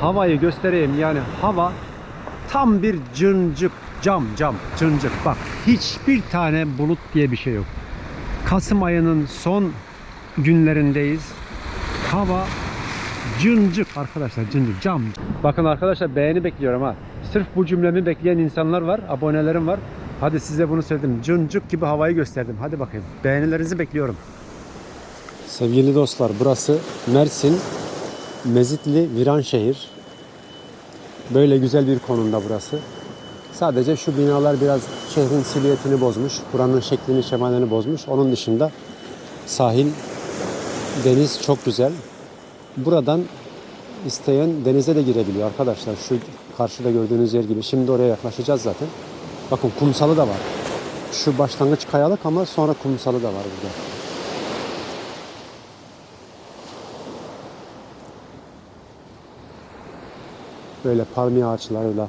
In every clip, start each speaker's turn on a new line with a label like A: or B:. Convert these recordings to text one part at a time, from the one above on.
A: havayı göstereyim. Yani hava tam bir cıncık cam cam cıncık. Bak hiçbir tane bulut diye bir şey yok. Kasım ayının son günlerindeyiz. Hava cıncık arkadaşlar cıncık cam. Bakın arkadaşlar beğeni bekliyorum ha. Sırf bu cümlemi bekleyen insanlar var, abonelerim var. Hadi size bunu söyledim. Cıncık gibi havayı gösterdim. Hadi bakayım. Beğenilerinizi bekliyorum. Sevgili dostlar burası Mersin Mezitli Viranşehir. Böyle güzel bir konumda burası. Sadece şu binalar biraz şehrin silüetini bozmuş. Buranın şeklini, şemalini bozmuş. Onun dışında sahil, deniz çok güzel. Buradan isteyen denize de girebiliyor arkadaşlar. Şu karşıda gördüğünüz yer gibi. Şimdi oraya yaklaşacağız zaten. Bakın kumsalı da var. Şu başlangıç kayalık ama sonra kumsalı da var burada. Böyle palmiye ağaçlarıyla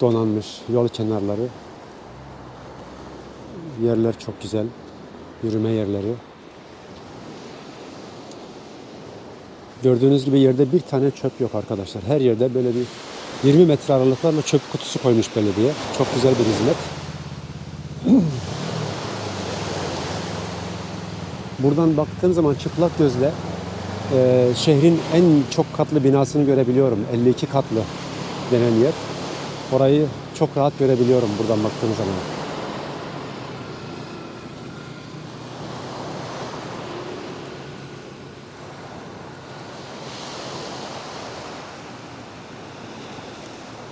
A: donanmış yol kenarları. Yerler çok güzel. Yürüme yerleri. Gördüğünüz gibi yerde bir tane çöp yok arkadaşlar. Her yerde böyle bir 20 metre aralıklarla çöp kutusu koymuş belediye. Çok güzel bir hizmet. Buradan baktığım zaman çıplak gözle e, şehrin en çok katlı binasını görebiliyorum. 52 katlı denen yer. Orayı çok rahat görebiliyorum buradan baktığım zaman.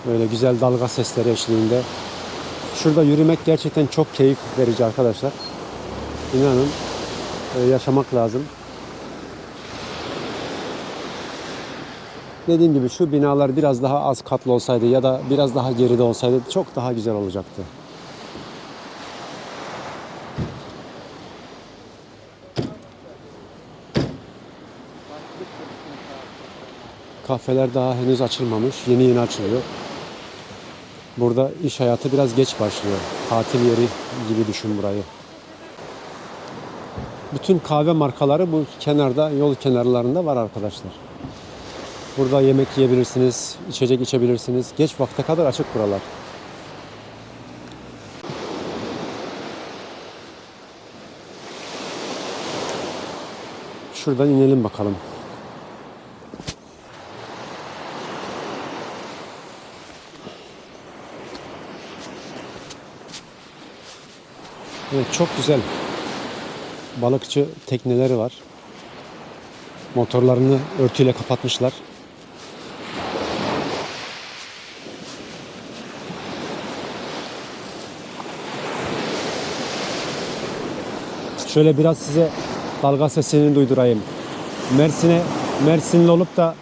A: Böyle güzel dalga sesleri eşliğinde. Şurada yürümek gerçekten çok keyif verici arkadaşlar. İnanın e, yaşamak lazım. Dediğim gibi şu binalar biraz daha az katlı olsaydı ya da biraz daha geride olsaydı çok daha güzel olacaktı. Kafeler daha henüz açılmamış. Yeni yeni açılıyor. Burada iş hayatı biraz geç başlıyor. Tatil yeri gibi düşün burayı. Bütün kahve markaları bu kenarda, yol kenarlarında var arkadaşlar. Burada yemek yiyebilirsiniz, içecek içebilirsiniz. Geç vakte kadar açık buralar. Şuradan inelim bakalım. Evet çok güzel. Balıkçı tekneleri var. Motorlarını örtüyle kapatmışlar. Şöyle biraz size dalga sesini duydurayım. Mersin'e Mersinli olup da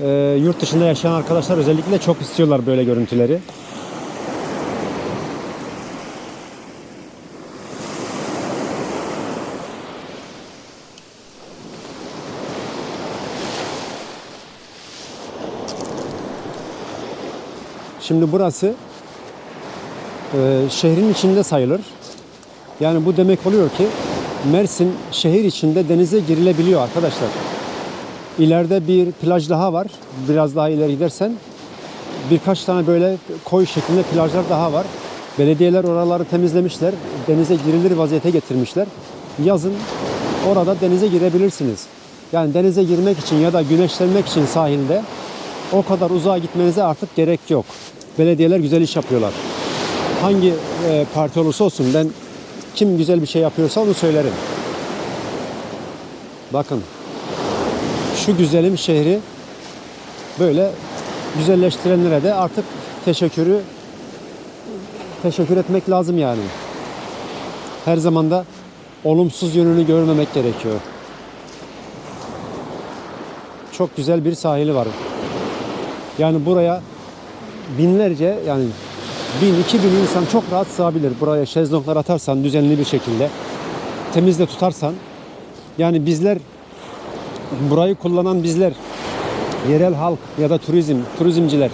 A: e, yurt dışında yaşayan arkadaşlar özellikle çok istiyorlar böyle görüntüleri. Şimdi burası e, şehrin içinde sayılır. Yani bu demek oluyor ki Mersin şehir içinde denize girilebiliyor arkadaşlar. İleride bir plaj daha var. Biraz daha ileri gidersen birkaç tane böyle koy şeklinde plajlar daha var. Belediyeler oraları temizlemişler. Denize girilir vaziyete getirmişler. Yazın orada denize girebilirsiniz. Yani denize girmek için ya da güneşlenmek için sahilde o kadar uzağa gitmenize artık gerek yok. Belediyeler güzel iş yapıyorlar. Hangi e, parti olursa olsun ben kim güzel bir şey yapıyorsa onu söylerim. Bakın şu güzelim şehri böyle güzelleştirenlere de artık teşekkürü teşekkür etmek lazım yani. Her zaman da olumsuz yönünü görmemek gerekiyor. Çok güzel bir sahili var. Yani buraya binlerce yani bin, iki bin insan çok rahat sığabilir. Buraya şezlonglar atarsan düzenli bir şekilde temiz de tutarsan yani bizler burayı kullanan bizler yerel halk ya da turizm, turizmciler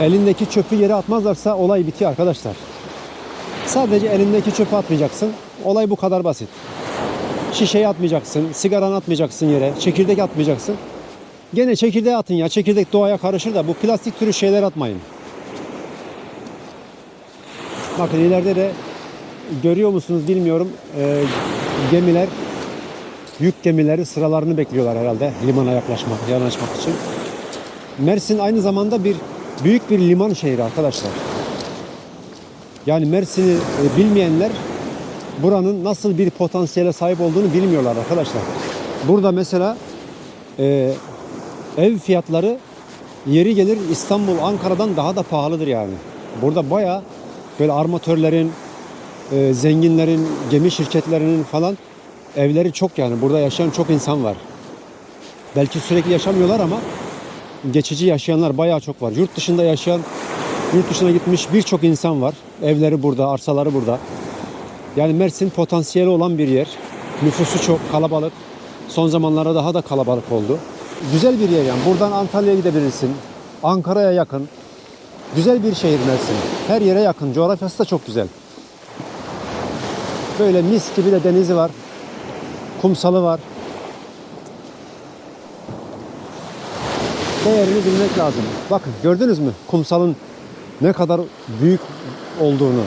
A: elindeki çöpü yere atmazlarsa olay bitiyor arkadaşlar. Sadece elindeki çöpü atmayacaksın. Olay bu kadar basit. Şişeyi atmayacaksın, sigaranı atmayacaksın yere, çekirdek atmayacaksın. Gene çekirdeği atın ya. Çekirdek doğaya karışır da bu plastik türü şeyler atmayın. Bakın ileride de görüyor musunuz bilmiyorum. Ee, gemiler yük gemileri sıralarını bekliyorlar herhalde limana yaklaşmak, yanaşmak için. Mersin aynı zamanda bir büyük bir liman şehri arkadaşlar. Yani Mersin'i e, bilmeyenler buranın nasıl bir potansiyele sahip olduğunu bilmiyorlar arkadaşlar. Burada mesela e, ev fiyatları yeri gelir İstanbul, Ankara'dan daha da pahalıdır yani. Burada baya böyle armatörlerin, e, zenginlerin, gemi şirketlerinin falan evleri çok yani. Burada yaşayan çok insan var. Belki sürekli yaşamıyorlar ama geçici yaşayanlar bayağı çok var. Yurt dışında yaşayan, yurt dışına gitmiş birçok insan var. Evleri burada, arsaları burada. Yani Mersin potansiyeli olan bir yer. Nüfusu çok kalabalık. Son zamanlarda daha da kalabalık oldu. Güzel bir yer yani. Buradan Antalya'ya gidebilirsin. Ankara'ya yakın. Güzel bir şehir Mersin. Her yere yakın. Coğrafyası da çok güzel. Böyle mis gibi de denizi var. Kumsalı var. Değerini bilmek lazım. Bakın gördünüz mü kumsalın ne kadar büyük olduğunu.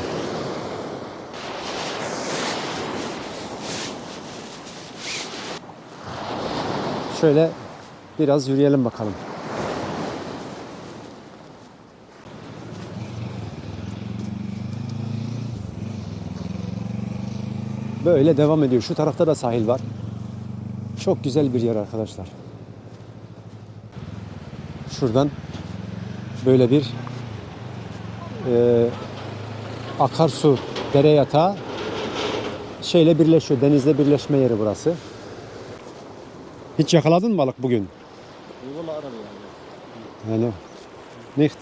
A: Şöyle biraz yürüyelim bakalım. Böyle devam ediyor. Şu tarafta da sahil var. Çok güzel bir yer arkadaşlar. Şuradan böyle bir e, akarsu dere yatağı şeyle birleşiyor. Denizle birleşme yeri burası. Hiç yakaladın mı balık bugün?
B: Yani
A: nicht.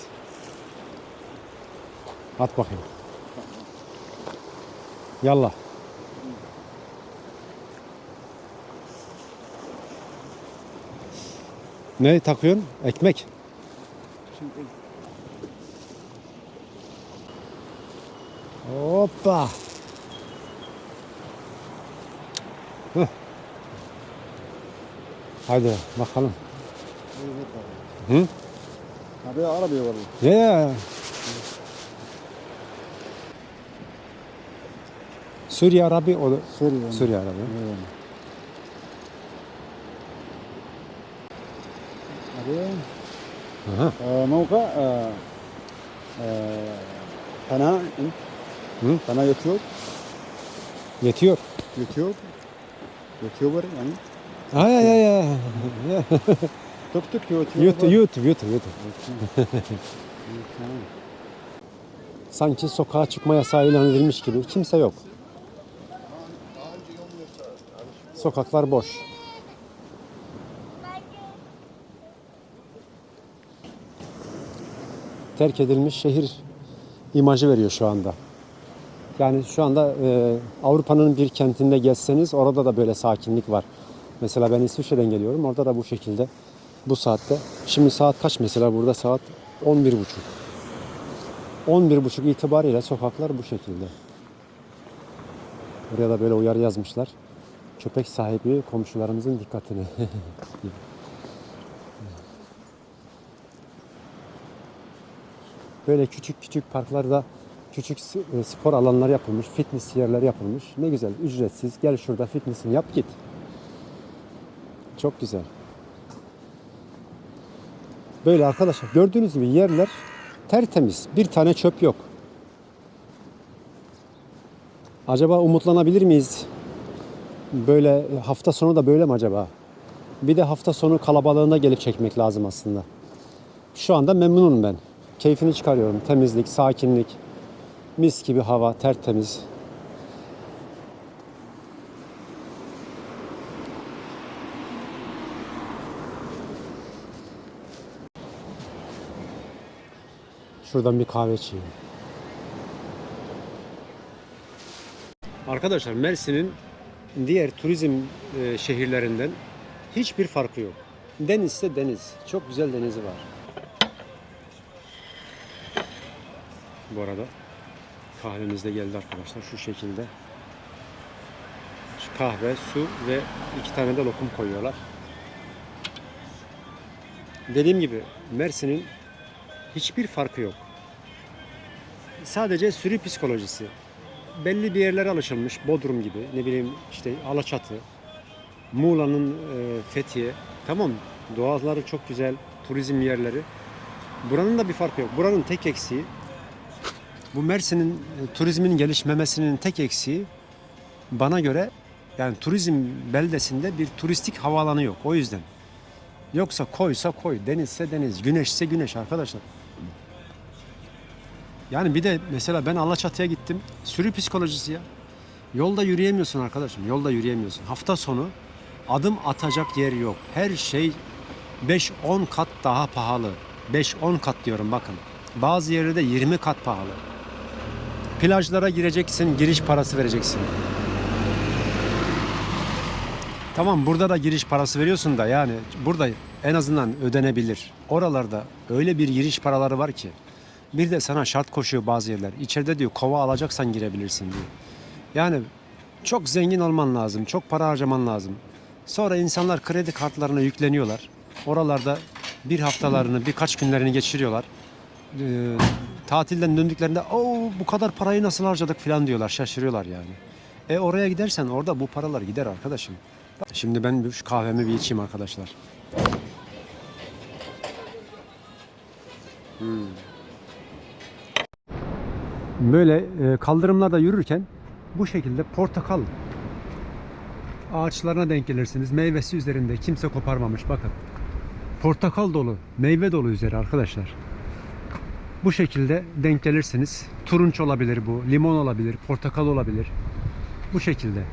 A: At bakayım. Yallah. Ne takıyorsun? Ekmek.
B: Şimdi
A: Hoppa. Hıh. Hadi bakalım. Hı?
B: Abi arabaya var.
A: Ya. Suriye Arabi o da
B: Suriye.
A: Suriye Arabi.
B: Evet. Abi
A: Aha.
B: آه، موقع آه، آه، قناة
A: Hı?
B: قناة يوتيوب
A: Yetiyor.
B: يوتيوب يوتيوبر يعني
A: Ay ay ay. ay.
B: توك توك يوتيوب
A: YouTube, YouTube, YouTube, YouTube. Sanki sokağa çıkma yasağı ilan edilmiş gibi kimse yok. Sokaklar boş. Terk edilmiş şehir imajı veriyor şu anda. Yani şu anda e, Avrupa'nın bir kentinde gezseniz orada da böyle sakinlik var. Mesela ben İsviçre'den geliyorum. Orada da bu şekilde bu saatte. Şimdi saat kaç mesela burada saat 11.30. 11.30 itibariyle sokaklar bu şekilde. Buraya da böyle uyarı yazmışlar. Köpek sahibi komşularımızın dikkatini. böyle küçük küçük parklarda küçük e, spor alanları yapılmış, fitness yerleri yapılmış. Ne güzel, ücretsiz. Gel şurada fitnessini yap git. Çok güzel. Böyle arkadaşlar gördüğünüz gibi yerler tertemiz. Bir tane çöp yok. Acaba umutlanabilir miyiz? Böyle hafta sonu da böyle mi acaba? Bir de hafta sonu kalabalığına gelip çekmek lazım aslında. Şu anda memnunum ben. Keyfini çıkarıyorum. Temizlik, sakinlik, mis gibi hava, tertemiz. Şuradan bir kahve içeyim. Arkadaşlar Mersin'in diğer turizm e, şehirlerinden hiçbir farkı yok. Denizse deniz. Çok güzel denizi var. Bu arada kahvemiz de geldi arkadaşlar. Şu şekilde. Kahve, su ve iki tane de lokum koyuyorlar. dediğim gibi Mersin'in hiçbir farkı yok. Sadece sürü psikolojisi. Belli bir yerlere alışılmış. Bodrum gibi, ne bileyim işte Alaçatı, Muğla'nın e, Fethiye. Tamam? Doğaları çok güzel, turizm yerleri. Buranın da bir farkı yok. Buranın tek eksiği bu Mersin'in e, turizmin gelişmemesinin tek eksiği bana göre yani turizm beldesinde bir turistik havaalanı yok. O yüzden. Yoksa koysa koy, denizse deniz, güneşse güneş arkadaşlar. Yani bir de mesela ben Alaçatı'ya gittim. Sürü psikolojisi ya. Yolda yürüyemiyorsun arkadaşım. Yolda yürüyemiyorsun. Hafta sonu adım atacak yer yok. Her şey 5-10 kat daha pahalı. 5-10 kat diyorum bakın. Bazı yerlerde 20 kat pahalı. Plajlara gireceksin, giriş parası vereceksin. Tamam burada da giriş parası veriyorsun da yani burada en azından ödenebilir. Oralarda öyle bir giriş paraları var ki. Bir de sana şart koşuyor bazı yerler. İçeride diyor kova alacaksan girebilirsin diyor. Yani çok zengin olman lazım, çok para harcaman lazım. Sonra insanlar kredi kartlarına yükleniyorlar. Oralarda bir haftalarını, birkaç günlerini geçiriyorlar. Ee, tatilden döndüklerinde o bu kadar parayı nasıl harcadık falan diyorlar. Şaşırıyorlar yani. E oraya gidersen orada bu paralar gider arkadaşım. Şimdi ben şu kahvemi bir içeyim arkadaşlar. Hmm. Böyle e, kaldırımlarda yürürken bu şekilde portakal ağaçlarına denk gelirsiniz. Meyvesi üzerinde kimse koparmamış bakın. Portakal dolu, meyve dolu üzeri arkadaşlar. Bu şekilde denk gelirsiniz. Turunç olabilir bu, limon olabilir, portakal olabilir. Bu şekilde.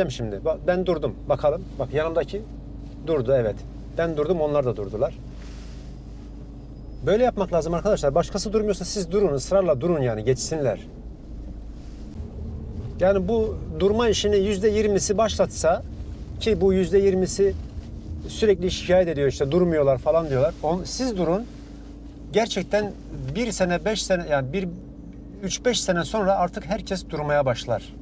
A: Gideceğim şimdi. Ben durdum. Bakalım. Bak yanımdaki durdu evet. Ben durdum onlar da durdular. Böyle yapmak lazım arkadaşlar. Başkası durmuyorsa siz durun. ısrarla durun yani geçsinler. Yani bu durma işini yüzde yirmisi başlatsa ki bu yüzde yirmisi sürekli şikayet ediyor işte durmuyorlar falan diyorlar. On, siz durun. Gerçekten bir sene beş sene yani bir üç beş sene sonra artık herkes durmaya başlar.